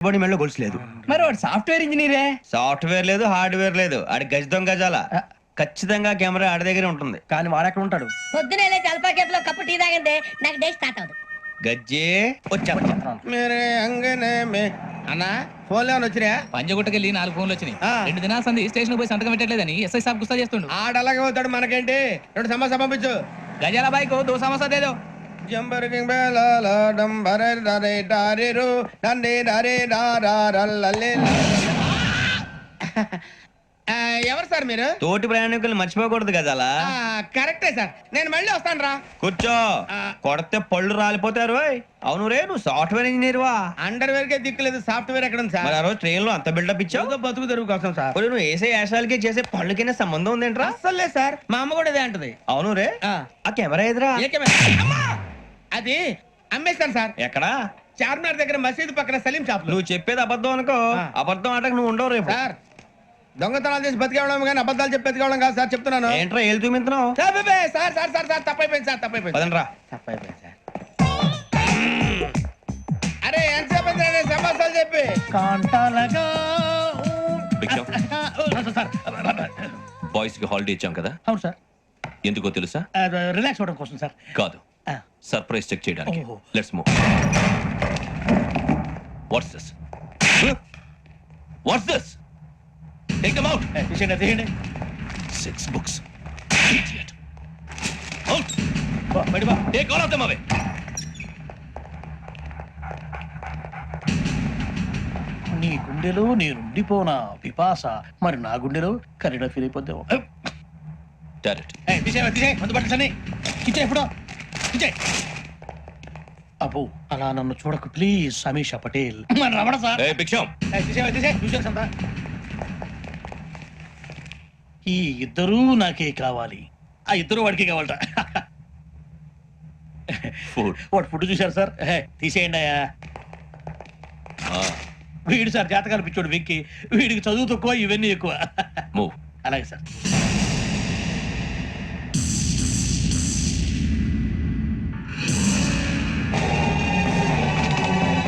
Body మెడలో గొలుసు లేదు. మరి వాడు సాఫ్ట్వేర్ ఇంజనీరే? సాఫ్ట్వేర్ లేదు హార్డ్వేర్ లేదు. ఆడి గజ దొంగ గజాల. ఖచ్చితంగా కెమెరా ఆడి దగ్గరే ఉంటుంది. కానీ వాడెక్కడ ఉంటాడు? పొద్దునే లేచి అల్పా కేఫ్ కప్పు టీ తాగిందే నాకు డే స్టార్ట్ అవుతుంది గజ్జే వచ్చా మేరే అంగనే మే. అన్నా ఫోన్లో వచ్చినా పంజగుట్టకెళ్ళి నాలుగు ఫోన్లు వచ్చినాయి. ఆ. రెండు దినాల సంది స్టేషన్ పోయి సంతకం పెట్టలేదని ఎస్ఐ సాబ్ గుస్తా చేస్తుండు. ఆడలాగే పోతాడు మనకేంటి? రెండు సమస్య పంపించు. గజాల బైక్ దో సమస్య దేదో జంబరకింగ్ బేలాల డంబరే డరే డారిరు డండే డరే డారారల్లలే ఆ, ఎవరు సార్ మీరు? తోటి ప్రయాణికులు మర్చిపోకూడదు గజాల ఆ, కరెక్టే సార్. నేను మళ్ళీ వస్తాను రా. కూర్చో. కొడితే పళ్ళు రాలిపోతారు. అవును రే నువ్వు సాఫ్ట్వేర్ ఇంజనీర్ వా అండర్ వేర్ కే దిక్కులేదు సాఫ్ట్వేర్ ఎక్కడ ఉంది మరి సార్ ఆ రోజు ట్రైన్లో అంత బిల్డప్ ఇచ్చావు? బతుకు తెరుగు కోసం సార్. నువ్వు వేసే యాశాలకి చేసే పళ్ళకైనా సంబంధం ఉందేంట్రా? అస్సలు లేదు సార్. మా అమ్మ కూడా ఇదే అంటది. అవును రే. ఆ. ఆ కెమెరా ఎదురా ఏ కెమెరా? అది అమ్మేస్తాను సార్. ఎక్కడా? చార్మినార్ దగ్గర మసీదు పక్కన సలీం షాప్ నువ్వు చెప్పేది అబద్ధం అనుకో. అబద్ధం ఆటకు నువ్వు ఉండవు రేపు. సార్ దొంగతనాలు చేసి బతికేవడం కానీ అబద్ధాలు చెప్పి బతికేవడం కాదు సార్ చెప్తున్నాను. ఏంట్రా ఏళ్ళు చూపించినావు? Sir sir sir sir sir తప్పైపోయింది సార్ తప్పైపోయింది. పదండ్రా. తప్పైపోయింది సార్. అరే ఎంతసేపు రా నేను సమాసాలు చెప్పి? కాంటాలగా. బాయ్స్కి హాలిడే ఇచ్చాం కదా? అవును సార్. ఎందుకో తెలుసా? రిలాక్స్ అవ్వడం కోసం సార్. కాదు. సర్ప్రైజ్ చెక్ చేయడానికి. ఓహో. Let's move what's this what's this take them out తీసేయండి తీయండి six books idiot out take all of them away నీ గుండెలో నేనుండిపోనా పిపాస? మరి నా గుండెలో కరీడా ఫీల్ అయిపోద్దాము. డైరెక్ట్ తీసేవా తీసే మందు పట్టని ఇచ్చే ఇప్పుడు. ఇచ్చే అబ్బో అలా నన్ను చూడకు. ప్లీజ్ సమీషా పటేల్. మన రమణ సార్! భిక్షం! ఈ ఇద్దరూ నాకే కావాలి. ఆ ఇద్దరు వాడికి కావాలట. వాడు ఫుడ్ చూశారు సార్. తీసేయండి అయ్యా. వీడు సార్ జాతకాలు పిచ్చోడు వెక్కి వీడికి చదువు తక్కువ ఇవన్నీ ఎక్కువ. అలాగే సార్.